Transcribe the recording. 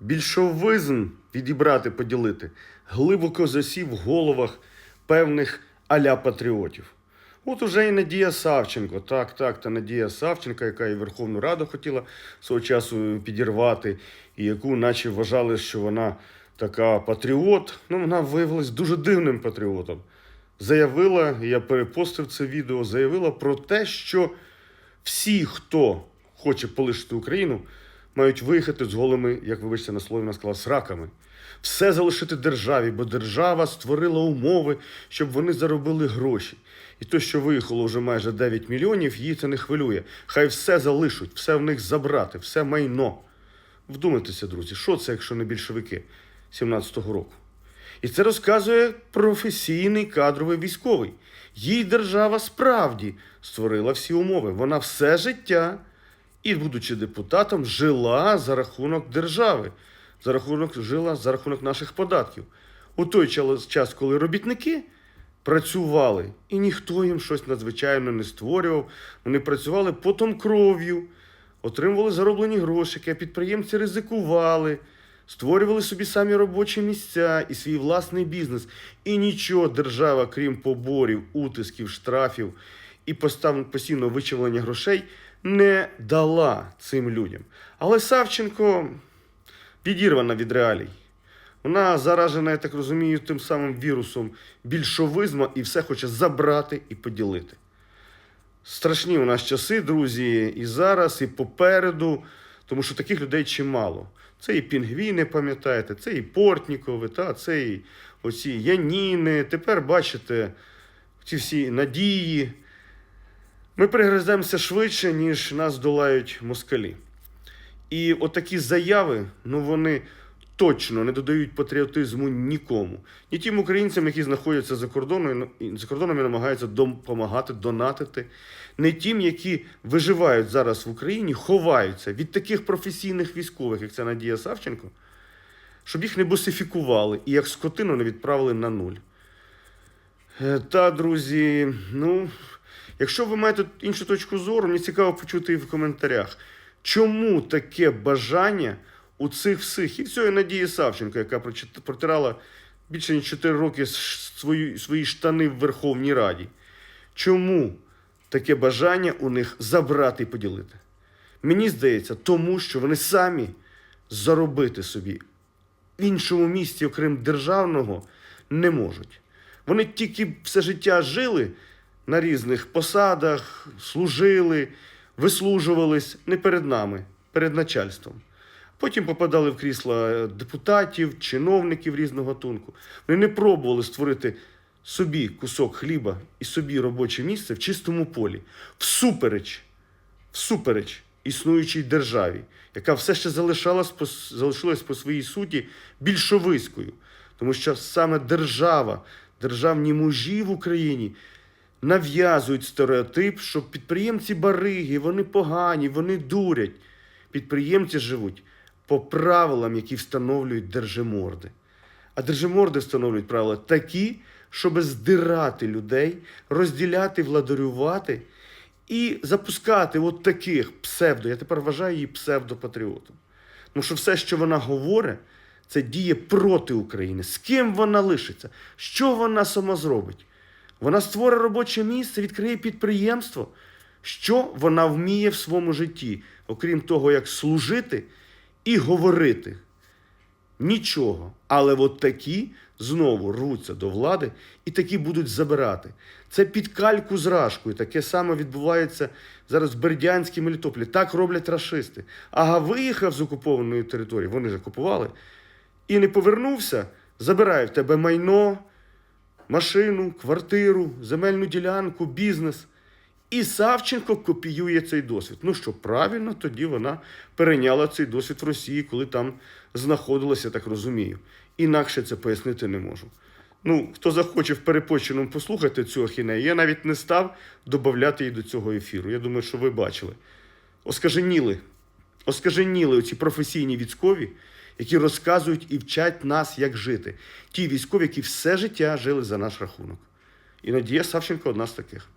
Більшовизм відібрати, поділити глибоко засів в головах певних аля патріотів. От уже і Надія Савченко, так, так, та Надія Савченко, яка і Верховну Раду хотіла свого часу підірвати, і яку наче вважали, що вона така патріот. Ну, вона виявилась дуже дивним патріотом. Заявила, я перепостив це відео, заявила про те, що всі, хто хоче полишити Україну, мають виїхати з голими, як вибачте на слові, вона сказала, сраками. Все залишити державі, бо держава створила умови, щоб вони заробили гроші. І то, що виїхало вже майже 9 мільйонів, її це не хвилює. Хай все залишуть, все в них забрати, все майно. Вдумайтеся, друзі, що це, якщо не більшовики 17-го року? І це розказує професійний кадровий військовий. Їй держава справді створила всі умови. Вона все життя, і, будучи депутатом, жила за рахунок держави, за рахунок жила за рахунок наших податків. У той час, коли робітники працювали, і ніхто їм щось надзвичайно не створював, вони працювали потом кров'ю, отримували зароблені грошики, а підприємці ризикували, створювали собі самі робочі місця і свій власний бізнес. І нічого держава, крім поборів, утисків, штрафів і постійного вичавлення грошей, не дала цим людям. Але Савченко відірвана від реалій. Вона заражена, я так розумію, тим самим вірусом більшовизму і все хоче забрати і поділити. Страшні у нас часи, друзі, і зараз, і попереду, тому що таких людей чимало. Це і пінгвіни, пам'ятаєте, це і Портнікови, та, це і оці Яніни. Тепер бачите ці всі надії. Ми перегриземося швидше, ніж нас долають москалі. І отакі заяви, ну вони точно не додають патріотизму нікому. Ні тим українцям, які знаходяться за кордоном і за кордоном і намагаються допомагати, донатити, не тим, які виживають зараз в Україні, ховаються від таких професійних військових, як це Надія Савченко, щоб їх не босифікували і як скотину не відправили на нуль. Е, Та, друзі, ну, якщо ви маєте іншу точку зору, мені цікаво почути і в коментарях. Чому таке бажання у цих всіх, і всього Надії Савченко, яка протирала більше ніж 4 роки свої, свої штани в Верховній Раді? Чому таке бажання у них забрати і поділити? Мені здається, тому що вони самі заробити собі в іншому місті, окрім державного, не можуть. Вони тільки все життя жили на різних посадах, служили, вислужувались не перед нами, перед начальством. Потім попадали в крісла депутатів, чиновників різного тунку. Вони не пробували створити собі кусок хліба і собі робоче місце в чистому полі, всупереч, всупереч існуючій державі, яка все ще залишалась по, залишилась по своїй суті більшовицькою. Тому що саме держава, державні мужі в Україні нав'язують стереотип, що підприємці бариги, вони погані, вони дурять. Підприємці живуть по правилам, які встановлюють держиморди. А держиморди встановлюють правила такі, щоб здирати людей, розділяти, владарювати і запускати от таких псевдо. Я тепер вважаю її псевдопатріотом. Тому що все, що вона говорить, це діє проти України. З ким вона лишиться? Що вона сама зробить? Вона створить робоче місце, відкриє підприємство. Що вона вміє в своєму житті, окрім того, як служити і говорити? Нічого. Але от такі знову рвуться до влади і такі будуть забирати. Це під кальку з рашкою. Таке саме відбувається зараз в Бердянській Мелітополі. Так роблять рашисти. Ага, виїхав з окупованої території, вони ж окупували, і не повернувся, забирає в тебе майно, машину, квартиру, земельну ділянку, бізнес. І Савченко копіює цей досвід. Ну що, правильно, тоді вона перейняла цей досвід в Росії, коли там знаходилася, так розумію. Інакше це пояснити не можу. Ну, хто захоче в перепочиному послухати цю ахінею, я навіть не став додати її до цього ефіру. Я думаю, що ви бачили. Оскаженіли, оскаженіли оці професійні військові, які розказують і вчать нас, як жити. Ті військові, які все життя жили за наш рахунок. І Надія Савченко одна з таких.